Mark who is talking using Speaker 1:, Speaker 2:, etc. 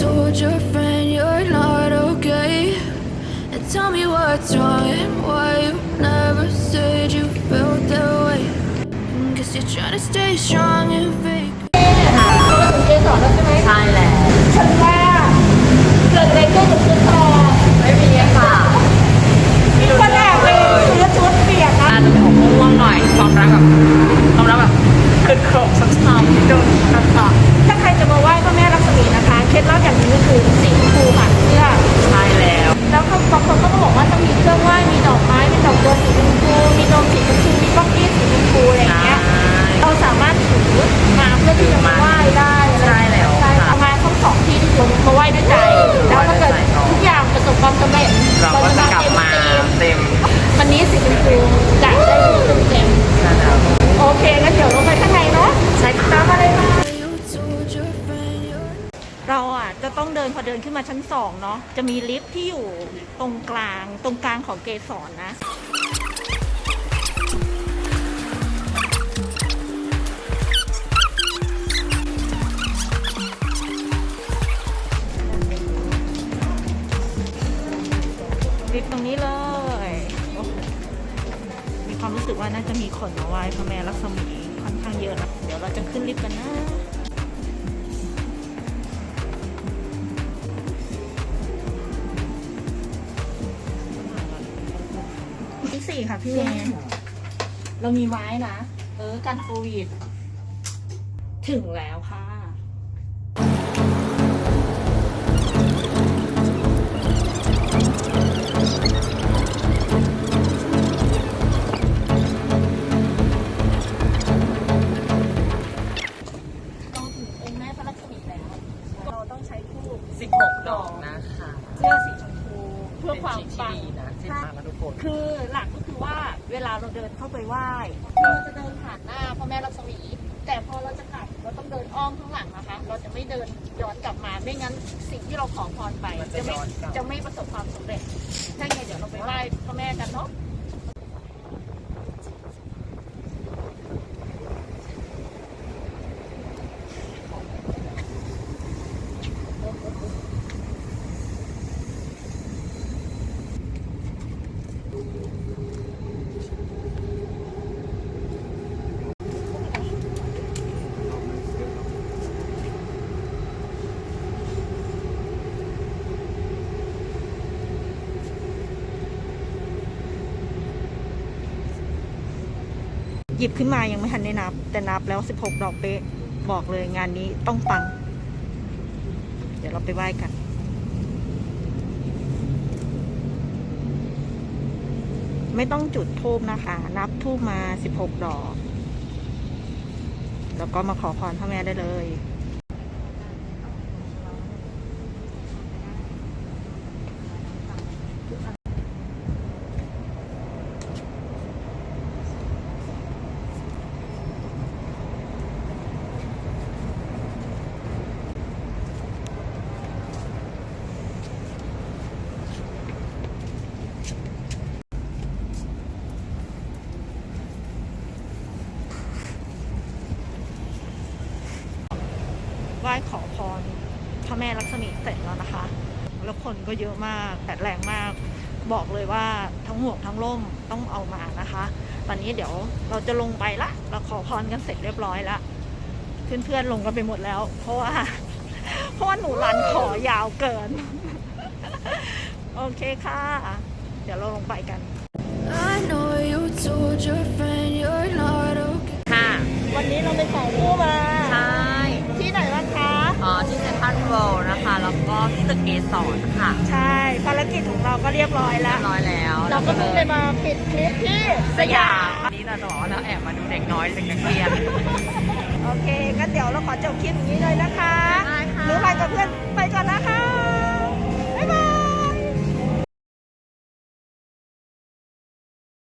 Speaker 1: told your friend you're not okay? And tell me what's wrong and why you never said you felt that way. Guess you're trying to stay strong
Speaker 2: อ
Speaker 3: ย่าง
Speaker 2: ประสบความสำเร็จ
Speaker 3: เราก็จะกลับมา
Speaker 2: เต็มธีม
Speaker 3: เต็ม
Speaker 2: วันนี้สีชมพูจะได้ดูเต็ม
Speaker 3: ใช่แล้ว
Speaker 2: ๆโอเคงั้นเดี๋ยวลงไปข้างในเนาะ
Speaker 3: ใช่
Speaker 2: ตามมาเลยค่ะ
Speaker 1: You told your friend you're
Speaker 2: เราอะจะต้องเดินพอเดินขึ้นมาชั้นสองเนาะจะมีลิฟต์ที่อยู่ตรงกลางตรงกลางของเกสรนะ ลิฟต์ตรงนี้เลยโอ้โหมีความรู้สึกว่าน่าจะมีคนมาไหว้พระแม่ลักษมีค่อนข้างเยอะนะ เดี๋ยวเราจะขึ้นลิฟต์กันนะที่สี่ค่ะพี่เมย์เรามีไม้นะ เออ กันโควิด ถึงแล้วค่ะ
Speaker 3: ดอกนะคะ
Speaker 2: เสื้อสีชมพูเพื่อความ
Speaker 3: เป็น
Speaker 2: ปัง
Speaker 3: ที่ดีนะที่มากันทุกคน
Speaker 2: คือหลักก็คือว่าเวลาเราเดินเข้าไปไหว้เราจะเดินผ่านหน้าพระแม่ลักษมี แต่พอเราจะกลับเราต้องเดินอ้อมข้างหลังนะคะ เราจะไม่เดินย้อนกลับมาไม่งั้นสิ่งที่เราขอพรไป
Speaker 3: มันจะ
Speaker 2: จะไม่
Speaker 3: ย้อนกลับ
Speaker 2: จะไม่ประสบความสำเร็จถ้าไงเดี๋ยวเราไปไหว้พระแม่กันเนาะ หยิบขึ้นมายังไม่ทันได้นับ แต่นับแล้ว 16 ดอกเป๊ะบอกเลยงานนี้ต้องปัง เดี๋ยวเราไปไหว้กันไม่ต้องจุดทูบนะคะ นับทูบมา 16 ดอก แล้วก็มาขอพรพระแม่ได้เลย รพระแม่ลักษมีเสร็จแล้วนะคะ แล้วคนก็เยอะมากแดดแรงมาก บอกเลยว่าทั้งหมวกทั้งร่มต้องเอามานะคะ ตอนนี้เดี๋ยวเราจะลงไปละ เราขอพรกันเสร็จเรียบร้อยละเพื่อนๆลงกันไปหมดแล้ว เพราะว่าเพราะว่าหนูรันขอยาวเกิน โอเคค่ะ เดี๋ยวเราลงไปกัน
Speaker 1: I know you told your friend you're not okay.
Speaker 3: ค่ะ
Speaker 2: วันนี้เราไปขอคู่มา ที่
Speaker 3: ตึกเกสรค่ะ
Speaker 2: ใช่ภารกิจของเราก็เรียบร้อย
Speaker 3: เรี
Speaker 2: แล้
Speaker 3: ยวบร้อยแล้ว
Speaker 2: เราก็เพิ่งเลยมาปิดคลิปที่
Speaker 3: สยามวันนี้เราจะบอกว่าเราแอบมาดูเด็กน้อยเด็กนักเรียน
Speaker 2: โอเคก็เดี๋ยวเราขอจบคลิปอย่างนี้เลยนะคะ
Speaker 3: ได้ค่ะ
Speaker 2: หรือไปกับเพื่อน